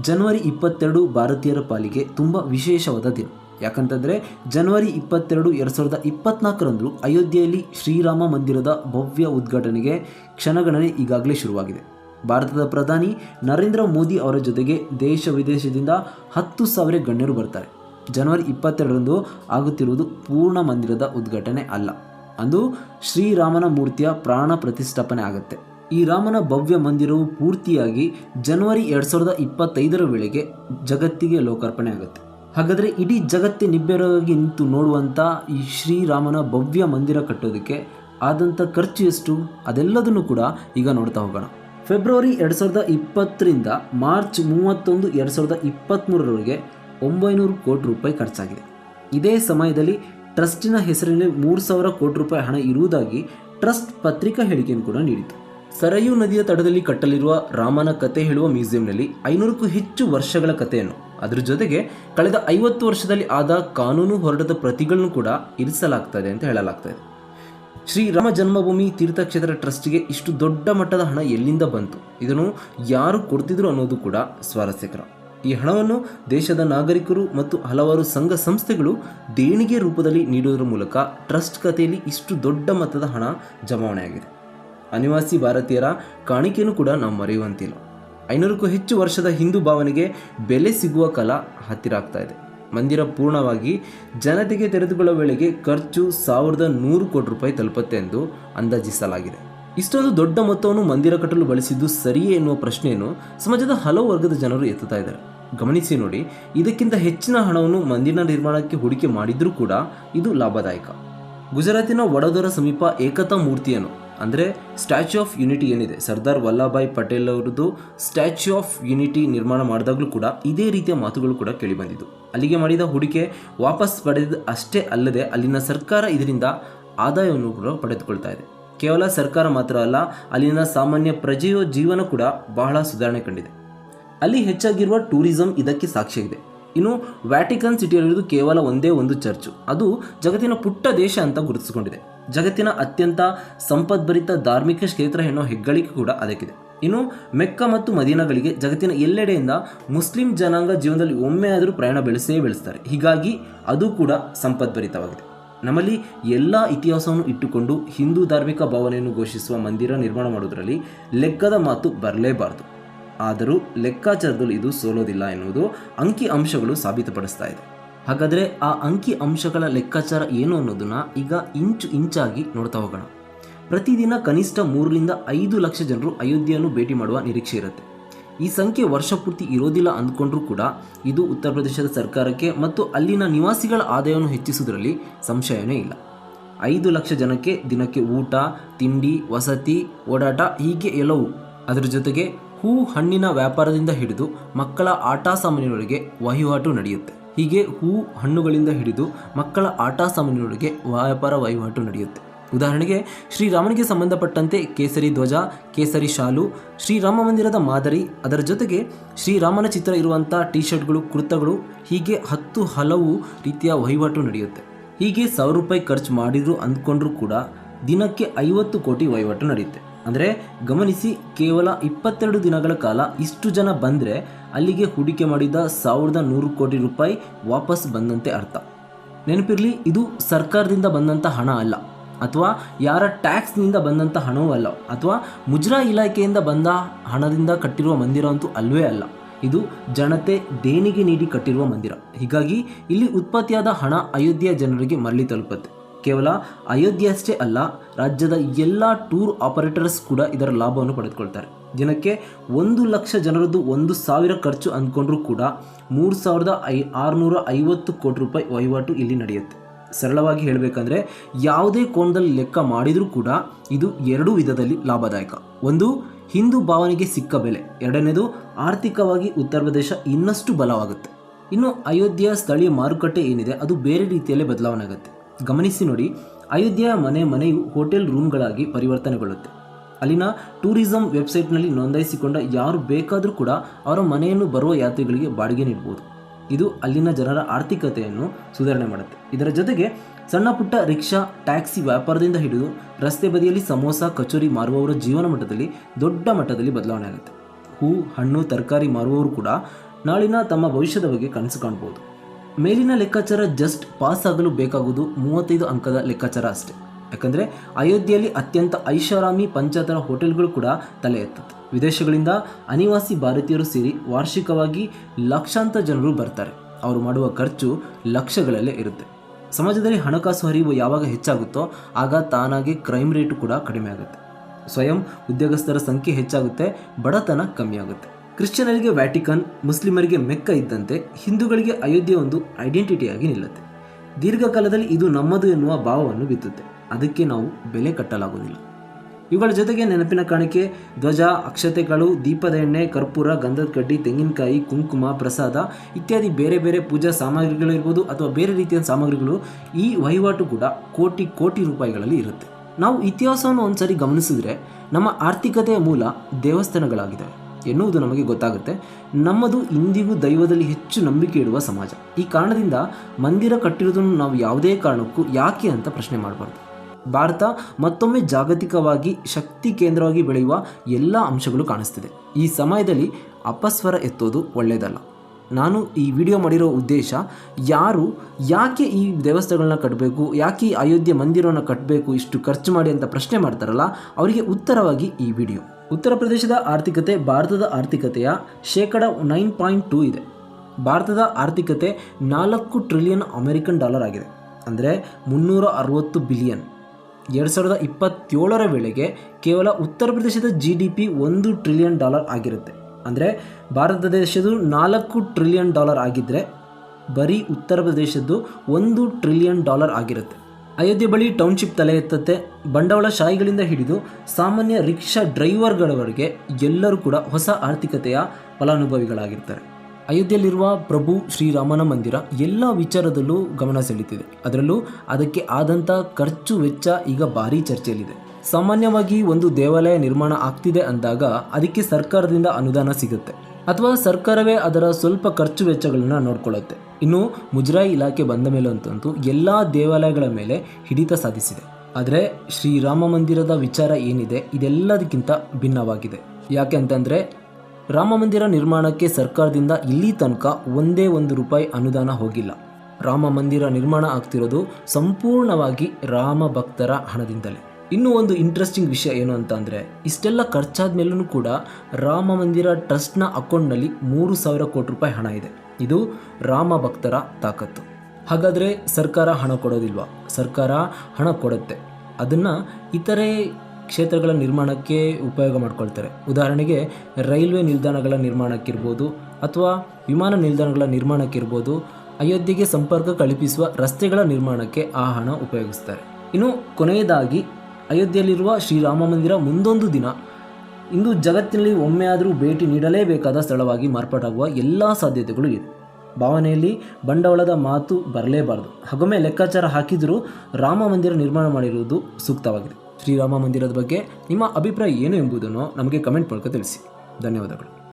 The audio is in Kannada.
ಜನವರಿ ಇಪ್ಪತ್ತೆರಡು ಭಾರತೀಯರ ಪಾಲಿಗೆ ತುಂಬ ವಿಶೇಷವಾದ ದಿನ. ಯಾಕಂತಂದರೆ ಜನವರಿ ಇಪ್ಪತ್ತೆರಡು ಎರಡು ಸಾವಿರದ ಇಪ್ಪತ್ನಾಲ್ಕರಂದು ಅಯೋಧ್ಯೆಯಲ್ಲಿ ಶ್ರೀರಾಮ ಮಂದಿರದ ಭವ್ಯ ಉದ್ಘಾಟನೆಗೆ ಕ್ಷಣಗಣನೆ ಈಗಾಗಲೇ ಶುರುವಾಗಿದೆ. ಭಾರತದ ಪ್ರಧಾನಿ ನರೇಂದ್ರ ಮೋದಿ ಅವರ ಜೊತೆಗೆ ದೇಶ ವಿದೇಶದಿಂದ ಹತ್ತು ಸಾವಿರ ಗಣ್ಯರು ಬರ್ತಾರೆ. ಜನವರಿ ಇಪ್ಪತ್ತೆರಡರಂದು ಆಗುತ್ತಿರುವುದು ಪೂರ್ಣ ಮಂದಿರದ ಉದ್ಘಾಟನೆ ಅಲ್ಲ. ಅಂದು ಶ್ರೀರಾಮನ ಮೂರ್ತಿಯ ಪ್ರಾಣ ಪ್ರತಿಷ್ಠಾಪನೆ ಆಗುತ್ತೆ. ಈ ರಾಮನ ಭವ್ಯ ಮಂದಿರವು ಪೂರ್ತಿಯಾಗಿ ಜನವರಿ ಎರಡು ಸಾವಿರದ ಇಪ್ಪತ್ತೈದರ ವೇಳೆಗೆ ಜಗತ್ತಿಗೆ ಲೋಕಾರ್ಪಣೆ ಆಗುತ್ತೆ. ಹಾಗಾದರೆ ಇಡೀ ಜಗತ್ತೇ ನಿಬ್ಬೆರಗಾಗಿ ನಿಂತು ನೋಡುವಂಥ ಈ ಶ್ರೀರಾಮನ ಭವ್ಯ ಮಂದಿರ ಕಟ್ಟೋದಕ್ಕೆ ಆದಂಥ ಖರ್ಚು ಎಷ್ಟು? ಅದೆಲ್ಲದನ್ನು ಕೂಡ ಈಗ ನೋಡ್ತಾ ಹೋಗೋಣ. ಫೆಬ್ರವರಿ ಎರಡು ಸಾವಿರದ ಇಪ್ಪತ್ತರಿಂದ ಮಾರ್ಚ್ ಮೂವತ್ತೊಂದು ಎರಡು ಸಾವಿರದ ಇಪ್ಪತ್ತ್ಮೂರರವರೆಗೆ ಒಂಬೈನೂರು ಕೋಟಿ ರೂಪಾಯಿ ಖರ್ಚಾಗಿದೆ. ಇದೇ ಸಮಯದಲ್ಲಿ ಟ್ರಸ್ಟಿನ ಹೆಸರಿನಲ್ಲಿ ಮೂರು ಸಾವಿರ ಕೋಟಿ ರೂಪಾಯಿ ಹಣ ಇರುವುದಾಗಿ ಟ್ರಸ್ಟ್ ಪತ್ರಿಕಾ ಹೇಳಿಕೆಯನ್ನು ಕೂಡ ನೀಡಿತು ಸರಯೂ ನದಿಯ ತಡದಲ್ಲಿ ಕಟ್ಟಲಿರುವ ರಾಮನ ಕತೆ ಹೇಳುವ ಮ್ಯೂಸಿಯಂನಲ್ಲಿ ಐನೂರಕ್ಕೂ ಹೆಚ್ಚು ವರ್ಷಗಳ ಕಥೆಯನ್ನು. ಅದರ ಜೊತೆಗೆ ಕಳೆದ ಐವತ್ತು ವರ್ಷದಲ್ಲಿ ಆದ ಕಾನೂನು ಹೊರಡದ ಪ್ರತಿಗಳನ್ನು ಕೂಡ ಇರಿಸಲಾಗ್ತದೆ ಅಂತ ಹೇಳಲಾಗ್ತದೆ. ಶ್ರೀರಾಮ ಜನ್ಮಭೂಮಿ ತೀರ್ಥಕ್ಷೇತ್ರ ಟ್ರಸ್ಟ್ಗೆ ಇಷ್ಟು ದೊಡ್ಡ ಮಟ್ಟದ ಹಣ ಎಲ್ಲಿಂದ ಬಂತು? ಇದನ್ನು ಯಾರು ಕೊಡ್ತಿದ್ರು ಅನ್ನೋದು ಕೂಡ ಸ್ವಾರಸ್ಯಕರ. ಈ ಹಣವನ್ನು ದೇಶದ ನಾಗರಿಕರು ಮತ್ತು ಹಲವಾರು ಸಂಘ ಸಂಸ್ಥೆಗಳು ದೇಣಿಗೆ ರೂಪದಲ್ಲಿ ನೀಡುವುದರ ಮೂಲಕ ಟ್ರಸ್ಟ್ ಕಥೆಯಲ್ಲಿ ಇಷ್ಟು ದೊಡ್ಡ ಮೊತ್ತದ ಹಣ ಜಮಾವಣೆಯಾಗಿದೆ. ಅನಿವಾಸಿ ಭಾರತೀಯರ ಕಾಣಿಕೆಯನ್ನು ಕೂಡ ನಾವು ಮರೆಯುವಂತಿಲ್ಲ. ಐನೂರಕ್ಕೂ ಹೆಚ್ಚು ವರ್ಷದ ಹಿಂದೂ ಭಾವನೆಗೆ ಬೆಲೆ ಸಿಗುವ ಕಾಲ ಹತ್ತಿರ ಆಗ್ತಾ ಇದೆ. ಮಂದಿರ ಪೂರ್ಣವಾಗಿ ಜನತೆಗೆ ತೆರೆದುಕೊಳ್ಳುವ ವೇಳೆಗೆ ಖರ್ಚು ಸಾವಿರದ ನೂರು ಕೋಟಿ ರೂಪಾಯಿ ತಲುಪುತ್ತೆ ಎಂದು ಅಂದಾಜಿಸಲಾಗಿದೆ. ಇಷ್ಟೊಂದು ದೊಡ್ಡ ಮೊತ್ತವನ್ನು ಮಂದಿರ ಕಟ್ಟಲು ಬಳಸಿದ್ದು ಸರಿಯೇ ಎನ್ನುವ ಪ್ರಶ್ನೆಯನ್ನು ಸಮಾಜದ ಹಲವು ವರ್ಗದ ಜನರು ಎತ್ತುತ್ತಾ ಇದ್ದಾರೆ. ಗಮನಿಸಿ ನೋಡಿ, ಇದಕ್ಕಿಂತ ಹೆಚ್ಚಿನ ಹಣವನ್ನು ಮಂದಿರ ನಿರ್ಮಾಣಕ್ಕೆ ಹೂಡಿಕೆ ಮಾಡಿದ್ರೂ ಕೂಡ ಇದು ಲಾಭದಾಯಕ. ಗುಜರಾತಿನ ವಡೋದರ ಸಮೀಪ ಏಕತಾ ಮೂರ್ತಿಯನ್ನು ಅಂದರೆ ಸ್ಟ್ಯಾಚ್ಯೂ ಆಫ್ ಯುನಿಟಿ ಏನಿದೆ? ಸರ್ದಾರ್ ವಲ್ಲಭಾಯ್ ಪಟೇಲ್ ಅವರದು ಸ್ಟ್ಯಾಚ್ಯೂ ಆಫ್ ಯುನಿಟಿ ನಿರ್ಮಾಣ ಮಾಡಿದಾಗಲೂ ಕೂಡ ಇದೇ ರೀತಿಯ ಮಾತುಗಳು ಕೂಡ ಕೇಳಿಬಂದಿದ್ದು ಅಲ್ಲಿಗೆ ಮಾಡಿದ ಹೂಡಿಕೆ ವಾಪಸ್ ಪಡೆದ ಅಷ್ಟೇ ಅಲ್ಲದೆ ಅಲ್ಲಿನ ಸರ್ಕಾರ ಇದರಿಂದ ಆದಾಯವನ್ನು ಕೂಡ ಪಡೆದುಕೊಳ್ತಾ ಇದೆ. ಕೇವಲ ಸರ್ಕಾರ ಮಾತ್ರ ಅಲ್ಲ, ಅಲ್ಲಿನ ಸಾಮಾನ್ಯ ಪ್ರಜೆಯ ಜೀವನ ಕೂಡ ಬಹಳ ಸುಧಾರಣೆ ಕಂಡಿದೆ. ಅಲ್ಲಿ ಹೆಚ್ಚಾಗಿರುವ ಟೂರಿಸಂ ಇದಕ್ಕೆ ಸಾಕ್ಷಿಯಾಗಿದೆ. ಇನ್ನು ವ್ಯಾಟಿಕನ್ ಸಿಟಿಯಲ್ಲಿರುವುದು ಕೇವಲ ಒಂದೇ ಒಂದು ಚರ್ಚು. ಅದು ಜಗತ್ತಿನ ಪುಟ್ಟ ದೇಶ ಅಂತ ಗುರುತಿಸಿಕೊಂಡಿದೆ. ಜಗತ್ತಿನ ಅತ್ಯಂತ ಸಂಪದ್ಭರಿತ ಧಾರ್ಮಿಕ ಕ್ಷೇತ್ರ ಎನ್ನುವ ಹೆಗ್ಗಳಿಕೆ ಕೂಡ ಅದಕ್ಕಿದೆ. ಇನ್ನು ಮೆಕ್ಕ ಮತ್ತು ಮದೀನಗಳಿಗೆ ಜಗತ್ತಿನ ಎಲ್ಲೆಡೆಯಿಂದ ಮುಸ್ಲಿಂ ಜನಾಂಗ ಜೀವನದಲ್ಲಿ ಒಮ್ಮೆ ಆದರೂ ಪ್ರಯಾಣ ಬೆಳೆಸೇ ಬೆಳೆಸ್ತಾರೆ. ಹೀಗಾಗಿ ಅದು ಕೂಡ ಸಂಪದ್ಭರಿತವಾಗಿದೆ. ನಮ್ಮಲ್ಲಿ ಎಲ್ಲ ಇತಿಹಾಸವನ್ನು ಇಟ್ಟುಕೊಂಡು ಹಿಂದೂ ಧಾರ್ಮಿಕ ಭಾವನೆಯನ್ನು ಘೋಷಿಸುವ ಮಂದಿರ ನಿರ್ಮಾಣ ಮಾಡುವುದರಲ್ಲಿ ಲೆಕ್ಕದ ಮಾತು ಬರಲೇಬಾರದು. ಆದರೂ ಲೆಕ್ಕಾಚಾರದಲ್ಲಿ ಇದು ಸೋಲೋದಿಲ್ಲ ಎನ್ನುವುದು ಅಂಕಿ ಅಂಶಗಳು ಸಾಬೀತುಪಡಿಸ್ತಾ ಇದೆ. ಹಾಗಾದರೆ ಆ ಅಂಕಿ ಅಂಶಗಳ ಲೆಕ್ಕಾಚಾರ ಏನು ಅನ್ನೋದನ್ನ ಈಗ ಇಂಚು ಇಂಚಾಗಿ ನೋಡ್ತಾ ಹೋಗೋಣ. ಪ್ರತಿದಿನ ಕನಿಷ್ಠ ಮೂರರಿಂದ ಐದು ಲಕ್ಷ ಜನರು ಅಯೋಧ್ಯೆಯನ್ನು ಭೇಟಿ ಮಾಡುವ ನಿರೀಕ್ಷೆ ಇರುತ್ತೆ. ಈ ಸಂಖ್ಯೆ ವರ್ಷ ಪೂರ್ತಿ ಇರೋದಿಲ್ಲ ಅಂದ್ಕೊಂಡ್ರೂ ಕೂಡ ಇದು ಉತ್ತರ ಪ್ರದೇಶದ ಸರ್ಕಾರಕ್ಕೆ ಮತ್ತು ಅಲ್ಲಿನ ನಿವಾಸಿಗಳ ಆದಾಯವನ್ನು ಹೆಚ್ಚಿಸುವುದರಲ್ಲಿ ಸಂಶಯವೇ ಇಲ್ಲ. ಐದು ಲಕ್ಷ ಜನಕ್ಕೆ ದಿನಕ್ಕೆ ಊಟ, ತಿಂಡಿ, ವಸತಿ, ಓಡಾಟ ಹೀಗೆ ಎಲ್ಲವೂ. ಅದರ ಜೊತೆಗೆ ಹೂ ಹಣ್ಣಿನ ವ್ಯಾಪಾರದಿಂದ ಹಿಡಿದು ಮಕ್ಕಳ ಆಟ ಸಾಮಾನ್ಯವರೆಗೆ ವಹಿವಾಟು ನಡೆಯುತ್ತೆ. ಹೀಗೆ ಹೂ ಹಣ್ಣುಗಳಿಂದ ಹಿಡಿದು ಮಕ್ಕಳ ಆಟ ಸಾಮಾನಿನವರೆಗೆ ವ್ಯಾಪಾರ ವಹಿವಾಟು ನಡೆಯುತ್ತೆ. ಉದಾಹರಣೆಗೆ ಶ್ರೀರಾಮನಿಗೆ ಸಂಬಂಧಪಟ್ಟಂತೆ ಕೇಸರಿ ಧ್ವಜ, ಕೇಸರಿ ಶಾಲು ಶ್ರೀರಾಮ ಮಂದಿರದ ಮಾದರಿ, ಅದರ ಜೊತೆಗೆ ಶ್ರೀರಾಮನ ಚಿತ್ರ ಇರುವಂಥ ಟಿ ಶರ್ಟ್ಗಳು ಕುರ್ತಗಳು, ಹೀಗೆ ಹತ್ತು ಹಲವು ರೀತಿಯ ವಹಿವಾಟು ನಡೆಯುತ್ತೆ. ಹೀಗೆ ಸಾವಿರ ರೂಪಾಯಿ ಖರ್ಚು ಮಾಡಿದ್ರು ಅಂದ್ಕೊಂಡ್ರೂ ಕೂಡ ದಿನಕ್ಕೆ ಐವತ್ತು ಕೋಟಿ ವಹಿವಾಟು ನಡೆಯುತ್ತೆ. ಅಂದರೆ ಗಮನಿಸಿ, ಕೇವಲ ಇಪ್ಪತ್ತೆರಡು ದಿನಗಳ ಕಾಲ ಇಷ್ಟು ಜನ ಬಂದರೆ ಅಲ್ಲಿಗೆ ಹೂಡಿಕೆ ಮಾಡಿದ ಸಾವಿರದ ನೂರು ಕೋಟಿ ರೂಪಾಯಿ ವಾಪಸ್ ಬಂದಂತೆ ಅರ್ಥ. ನೆನಪಿರಲಿ, ಇದು ಸರ್ಕಾರದಿಂದ ಬಂದಂಥ ಹಣ ಅಲ್ಲ, ಅಥವಾ ಯಾರ ಟ್ಯಾಕ್ಸ್ನಿಂದ ಬಂದಂಥ ಹಣವೂ ಅಲ್ಲ, ಅಥವಾ ಮುಜ್ರಾ ಇಲಾಖೆಯಿಂದ ಬಂದ ಹಣದಿಂದ ಕಟ್ಟಿರುವ ಮಂದಿರ ಅಂತೂ ಅಲ್ಲವೇ ಅಲ್ಲ. ಇದು ಜನತೆ ದೇಣಿಗೆ ನೀಡಿ ಕಟ್ಟಿರುವ ಮಂದಿರ. ಹೀಗಾಗಿ, ಇಲ್ಲಿ ಉತ್ಪತ್ತಿಯಾದ ಹಣ ಅಯೋಧ್ಯೆಯ ಜನರಿಗೆ ಮರಳಿ ತಲುಪುತ್ತೆ. ಕೇವಲ ಅಯೋಧ್ಯೆ ಅಷ್ಟೇ ಅಲ್ಲ, ರಾಜ್ಯದ ಎಲ್ಲ ಟೂರ್ ಆಪರೇಟರ್ಸ್ ಕೂಡ ಇದರ ಲಾಭವನ್ನು ಪಡೆದುಕೊಳ್ತಾರೆ. ದಿನಕ್ಕೆ ಒಂದು ಲಕ್ಷ ಜನರದ್ದು ಒಂದು ಸಾವಿರ ಖರ್ಚು ಅಂದ್ಕೊಂಡ್ರೂ ಕೂಡ ಮೂರು ಸಾವಿರದ ಐ, ಆರುನೂರ ಐವತ್ತು ಕೋಟಿ ರೂಪಾಯಿ ವಹಿವಾಟು ಇಲ್ಲಿ ನಡೆಯುತ್ತೆ. ಸರಳವಾಗಿ ಹೇಳಬೇಕಂದ್ರೆ ಯಾವುದೇ ಕೋಣದಲ್ಲಿ ಲೆಕ್ಕ ಮಾಡಿದರೂ ಕೂಡ ಇದು ಎರಡೂ ವಿಧದಲ್ಲಿ ಲಾಭದಾಯಕ. ಒಂದು, ಹಿಂದೂ ಭಾವನೆಗೆ ಸಿಕ್ಕ ಬೆಲೆ. ಎರಡನೇದು, ಆರ್ಥಿಕವಾಗಿ ಉತ್ತರ ಪ್ರದೇಶ ಇನ್ನಷ್ಟು ಬಲವಾಗುತ್ತೆ. ಇನ್ನು ಅಯೋಧ್ಯೆಯ ಸ್ಥಳೀಯ ಮಾರುಕಟ್ಟೆ ಏನಿದೆ, ಅದು ಬೇರೆ ರೀತಿಯಲ್ಲೇ ಬದಲಾವಣೆ ಆಗುತ್ತೆ. ಗಮನಿಸಿ ನೋಡಿ ಅಯೋಧ್ಯೆಯ ಮನೆ ಮನೆಯು ಹೋಟೆಲ್ ರೂಮ್ಗಳಾಗಿ ಪರಿವರ್ತನೆಗೊಳ್ಳುತ್ತೆ. ಅಲ್ಲಿನ ಟೂರಿಸಂ ವೆಬ್ಸೈಟ್ನಲ್ಲಿ ನೋಂದಾಯಿಸಿಕೊಂಡ ಯಾರು ಬೇಕಾದರೂ ಕೂಡ ಅವರ ಮನೆಯನ್ನು ಬರುವ ಯಾತ್ರಿಗಳಿಗೆ ಬಾಡಿಗೆ ನೀಡಬಹುದು ಇದು ಅಲ್ಲಿನ ಜನರ ಆರ್ಥಿಕತೆಯನ್ನು ಸುಧಾರಣೆ ಮಾಡುತ್ತೆ. ಇದರ ಜೊತೆಗೆ ಸಣ್ಣ ಪುಟ್ಟ ರಿಕ್ಷಾ, ಟ್ಯಾಕ್ಸಿ ವ್ಯಾಪಾರದಿಂದ ಹಿಡಿದು ರಸ್ತೆ ಬದಿಯಲ್ಲಿ ಸಮೋಸ, ಕಚೋರಿ ಮಾರುವವರ ಜೀವನ ಮಟ್ಟದಲ್ಲಿ ದೊಡ್ಡ ಮಟ್ಟದಲ್ಲಿ ಬದಲಾವಣೆ ಆಗುತ್ತೆ. ಹೂ, ಹಣ್ಣು, ತರಕಾರಿ ಮಾರುವವರು ಕೂಡ ನಾಳಿನ ತಮ್ಮ ಭವಿಷ್ಯದ ಬಗ್ಗೆ ಕನಸು ಕಾಣ್ಬೋದು. ಮೇಲಿನ ಲೆಕ್ಕಾಚಾರ ಜಸ್ಟ್ ಪಾಸ್ ಆಗಲು ಬೇಕಾಗುವುದು ಮೂವತ್ತೈದು ಅಂಕದ ಲೆಕ್ಕಾಚಾರ ಅಷ್ಟೇ. ಯಾಕಂದರೆ ಅಯೋಧ್ಯೆಯಲ್ಲಿ ಅತ್ಯಂತ ಐಷಾರಾಮಿ ಪಂಚಾತರ ಹೋಟೆಲ್ಗಳು ಕೂಡ ತಲೆ ಎತ್ತುತ್ತೆ. ವಿದೇಶಗಳಿಂದ ಅನಿವಾಸಿ ಭಾರತೀಯರು ಸೇರಿ ವಾರ್ಷಿಕವಾಗಿ ಲಕ್ಷಾಂತರ ಜನರು ಬರ್ತಾರೆ. ಅವರು ಮಾಡುವ ಖರ್ಚು ಲಕ್ಷಗಳಲ್ಲೇ ಇರುತ್ತೆ. ಸಮಾಜದಲ್ಲಿ ಹಣಕಾಸು ಹರಿವು ಯಾವಾಗ ಹೆಚ್ಚಾಗುತ್ತೋ ಆಗ ತಾನಾಗಿ ಕ್ರೈಮ್ ರೇಟು ಕೂಡ ಕಡಿಮೆ ಆಗುತ್ತೆ. ಸ್ವಯಂ ಉದ್ಯೋಗಸ್ಥರ ಸಂಖ್ಯೆ ಹೆಚ್ಚಾಗುತ್ತೆ, ಬಡತನ ಕಮ್ಮಿ ಆಗುತ್ತೆ ಕ್ರಿಶ್ಚಿಯನರಿಗೆ ವ್ಯಾಟಿಕನ್, ಮುಸ್ಲಿಮರಿಗೆ ಮೆಕ್ಕ ಇದ್ದಂತೆ ಹಿಂದೂಗಳಿಗೆ ಅಯೋಧ್ಯೆ ಒಂದು ಐಡೆಂಟಿಟಿಯಾಗಿ ನಿಲ್ಲುತ್ತೆ. ದೀರ್ಘಕಾಲದಲ್ಲಿ ಇದು ನಮ್ಮದು ಎನ್ನುವ ಭಾವವನ್ನು ಬಿತ್ತುತ್ತೆ. ಅದಕ್ಕೆ ನಾವು ಬೆಲೆ ಕಟ್ಟಲಾಗುವುದಿಲ್ಲ. ಇವುಗಳ ಜೊತೆಗೆ ನೆನಪಿನ ಕಾಣಿಕೆ, ಧ್ವಜ, ಅಕ್ಷತೆಗಳು, ದೀಪದ ಎಣ್ಣೆ, ಕರ್ಪೂರ, ಗಂಧದ ಕಡ್ಡಿ, ತೆಂಗಿನಕಾಯಿ, ಕುಂಕುಮ, ಪ್ರಸಾದ ಇತ್ಯಾದಿ ಬೇರೆ ಬೇರೆ ಪೂಜಾ ಸಾಮಗ್ರಿಗಳಿರ್ಬೋದು ಅಥವಾ ಬೇರೆ ರೀತಿಯ ಸಾಮಗ್ರಿಗಳು ಈ ವಹಿವಾಟು ಕೂಡ ಕೋಟಿ ಕೋಟಿ ರೂಪಾಯಿಗಳಲ್ಲಿ ಇರುತ್ತೆ. ನಾವು ಇತಿಹಾಸವನ್ನು ಒಂದ್ಸರಿ ಗಮನಿಸಿದ್ರೆ ನಮ್ಮ ಆರ್ಥಿಕತೆಯ ಮೂಲ ದೇವಸ್ಥಾನಗಳಾಗಿದ್ದಾವೆ. ಎನ್ನುವುದು ನಮಗೆ ಗೊತ್ತಾಗುತ್ತೆ. ನಮ್ಮದು ಇಂದಿಗೂ ದೈವದಲ್ಲಿ ಹೆಚ್ಚು ನಂಬಿಕೆ ಇಡುವ ಸಮಾಜ. ಈ ಕಾರಣದಿಂದ ಮಂದಿರ ಕಟ್ಟಿರೋದನ್ನು ನಾವು ಯಾವುದೇ ಕಾರಣಕ್ಕೂ ಯಾಕೆ ಅಂತ ಪ್ರಶ್ನೆ ಮಾಡಬಾರ್ದು. ಭಾರತ ಮತ್ತೊಮ್ಮೆ ಜಾಗತಿಕವಾಗಿ ಶಕ್ತಿ ಕೇಂದ್ರವಾಗಿ ಬೆಳೆಯುವ ಎಲ್ಲ ಅಂಶಗಳು ಕಾಣಿಸ್ತಿದೆ. ಈ ಸಮಯದಲ್ಲಿ ಅಪಸ್ವರ ಎತ್ತೋದು ಒಳ್ಳೆಯದಲ್ಲ. ನಾನು ಈ ವಿಡಿಯೋ ಮಾಡಿರೋ ಉದ್ದೇಶ ಯಾರು ಯಾಕೆ ಈ ದೇವಸ್ಥಾನಗಳನ್ನ ಕಟ್ಟಬೇಕು ಯಾಕೆ ಈ ಅಯೋಧ್ಯೆ ಮಂದಿರವನ್ನು ಕಟ್ಟಬೇಕು ಇಷ್ಟು ಖರ್ಚು ಮಾಡಿ ಅಂತ ಪ್ರಶ್ನೆ ಮಾಡ್ತಾರಲ್ಲ, ಅವರಿಗೆ ಉತ್ತರವಾಗಿ ಈ ವಿಡಿಯೋ. ಉತ್ತರ ಪ್ರದೇಶದ ಆರ್ಥಿಕತೆ ಭಾರತದ ಆರ್ಥಿಕತೆಯ ಶೇಕಡ ನೈನ್ ಪಾಯಿಂಟ್ ಟೂ ಇದೆ. ಭಾರತದ ಆರ್ಥಿಕತೆ ನಾಲ್ಕು ಟ್ರಿಲಿಯನ್ ಅಮೆರಿಕನ್ ಡಾಲರ್ ಆಗಿದೆ. ಅಂದರೆ ಮುನ್ನೂರ ಅರವತ್ತು ಬಿಲಿಯನ್. ಎರಡು ಸಾವಿರದ ಇಪ್ಪತ್ತೇಳರ ವೇಳೆಗೆ ಕೇವಲ ಉತ್ತರ ಪ್ರದೇಶದ ಜಿ ಡಿ ಪಿ ಒಂದು ಟ್ರಿಲಿಯನ್ ಡಾಲರ್ ಆಗಿರುತ್ತೆ. ಅಂದರೆ ಭಾರತ ದೇಶದ್ದು ನಾಲ್ಕು ಟ್ರಿಲಿಯನ್ ಡಾಲರ್ ಆಗಿದ್ದರೆ ಬರೀ ಉತ್ತರ ಪ್ರದೇಶದ್ದು ಒಂದು ಟ್ರಿಲಿಯನ್ ಡಾಲರ್ ಆಗಿರುತ್ತೆ. ಅಯೋಧ್ಯೆ ಬಳಿ ಟೌನ್ಶಿಪ್ ತಲೆ ಎತ್ತತ್ತೆ. ಬಂಡವಾಳಶಾಹಿಗಳಿಂದ ಹಿಡಿದು ಸಾಮಾನ್ಯ ರಿಕ್ಷಾ ಡ್ರೈವರ್ಗಳವರೆಗೆ ಎಲ್ಲರೂ ಕೂಡ ಹೊಸ ಆರ್ಥಿಕತೆಯ ಫಲಾನುಭವಿಗಳಾಗಿರ್ತಾರೆ. ಅಯೋಧ್ಯೆಯಲ್ಲಿರುವ ಪ್ರಭು ಶ್ರೀರಾಮನ ಮಂದಿರ ಎಲ್ಲ ವಿಚಾರದಲ್ಲೂ ಗಮನ ಸೆಳೀತಿದೆ ಅದರಲ್ಲೂ ಅದಕ್ಕೆ ಆದಂಥ ಖರ್ಚು ವೆಚ್ಚ ಈಗ ಭಾರೀ ಚರ್ಚೆಯಲ್ಲಿದೆ. ಸಾಮಾನ್ಯವಾಗಿ ಒಂದು ದೇವಾಲಯ ನಿರ್ಮಾಣ ಆಗ್ತಿದೆ ಅಂದಾಗ ಅದಕ್ಕೆ ಸರ್ಕಾರದಿಂದ ಅನುದಾನ ಸಿಗುತ್ತೆ. ಅಥವಾ ಸರ್ಕಾರವೇ ಅದರ ಸ್ವಲ್ಪ ಖರ್ಚು ವೆಚ್ಚಗಳನ್ನ ನೋಡ್ಕೊಳ್ಳುತ್ತೆ. ಇನ್ನು ಮುಜರಾಯಿ ಇಲಾಖೆ ಬಂದ ಮೇಲೆ ಅಂತಂತೂ ಎಲ್ಲ ದೇವಾಲಯಗಳ ಮೇಲೆ ಹಿಡಿತ ಸಾಧಿಸಿದೆ. ಆದರೆ ಶ್ರೀರಾಮ ಮಂದಿರದ ವಿಚಾರ ಏನಿದೆ? ಇದೆಲ್ಲದಕ್ಕಿಂತ ಭಿನ್ನವಾಗಿದೆ. ಯಾಕೆ ಅಂತಂದರೆ ರಾಮ ಮಂದಿರ ನಿರ್ಮಾಣಕ್ಕೆ ಸರ್ಕಾರದಿಂದ ಇಲ್ಲಿ ತನಕ ಒಂದೇ ಒಂದು ರೂಪಾಯಿ ಅನುದಾನ ಹೋಗಿಲ್ಲ. ರಾಮ ಮಂದಿರ ನಿರ್ಮಾಣ ಆಗ್ತಿರೋದು ಸಂಪೂರ್ಣವಾಗಿ ರಾಮ ಭಕ್ತರ ಹಣದಿಂದಲೇ. ಇನ್ನೂ ಒಂದು ಇಂಟ್ರೆಸ್ಟಿಂಗ್ ವಿಷಯ ಏನು ಅಂತ ಅಂದರೆ, ಇಷ್ಟೆಲ್ಲ ಖರ್ಚಾದ ಮೇಲೂ ಕೂಡ ರಾಮ ಮಂದಿರ ಟ್ರಸ್ಟ್ನ ಅಕೌಂಟ್ನಲ್ಲಿ ಮೂರು ಸಾವಿರ ಕೋಟಿ ರೂಪಾಯಿ ಹಣ ಇದೆ. ಇದು ರಾಮ ಭಕ್ತರ ತಾಕತ್ತು. ಹಾಗಾದರೆ ಸರ್ಕಾರ ಹಣ ಕೊಡೋದಿಲ್ವಾ? ಸರ್ಕಾರ ಹಣ ಕೊಡುತ್ತೆ. ಅದನ್ನು ಇತರೆ ಕ್ಷೇತ್ರಗಳ ನಿರ್ಮಾಣಕ್ಕೆ ಉಪಯೋಗ ಮಾಡ್ಕೊಳ್ತಾರೆ. ಉದಾಹರಣೆಗೆ ರೈಲ್ವೆ ನಿಲ್ದಾಣಗಳ ನಿರ್ಮಾಣಕ್ಕಿರ್ಬೋದು ಅಥವಾ ವಿಮಾನ ನಿಲ್ದಾಣಗಳ ನಿರ್ಮಾಣಕ್ಕಿರ್ಬೋದು ಅಯೋಧ್ಯೆಗೆ ಸಂಪರ್ಕ ಕಲ್ಪಿಸುವ ರಸ್ತೆಗಳ ನಿರ್ಮಾಣಕ್ಕೆ ಆ ಹಣ ಉಪಯೋಗಿಸ್ತಾರೆ. ಇನ್ನು ಕೊನೆಯದಾಗಿ ಅಯೋಧ್ಯೆಯಲ್ಲಿರುವ ಶ್ರೀರಾಮ ಮಂದಿರ ಮುಂದೊಂದು ದಿನ ಇಂದು ಜಗತ್ತಿನಲ್ಲಿ ಒಮ್ಮೆಯಾದರೂ ಭೇಟಿ ನೀಡಲೇಬೇಕಾದ ಸ್ಥಳವಾಗಿ ಮಾರ್ಪಾಟಾಗುವ ಎಲ್ಲ ಸಾಧ್ಯತೆಗಳು ಇದೆ. ಭಾವನೆಯಲ್ಲಿ ಬಂಡವಾಳದ ಮಾತು ಬರಲೇಬಾರದು. ಹಾಗೊಮ್ಮೆ ಲೆಕ್ಕಾಚಾರ ಹಾಕಿದರೂ ರಾಮ ಮಂದಿರ ನಿರ್ಮಾಣ ಮಾಡಿರುವುದು ಸೂಕ್ತವಾಗಿದೆ. ಶ್ರೀರಾಮ ಮಂದಿರದ ಬಗ್ಗೆ ನಿಮ್ಮ ಅಭಿಪ್ರಾಯ ಏನು ಎಂಬುದನ್ನು ನಮಗೆ ಕಮೆಂಟ್ ಮೂಲಕ ತಿಳಿಸಿ. ಧನ್ಯವಾದಗಳು.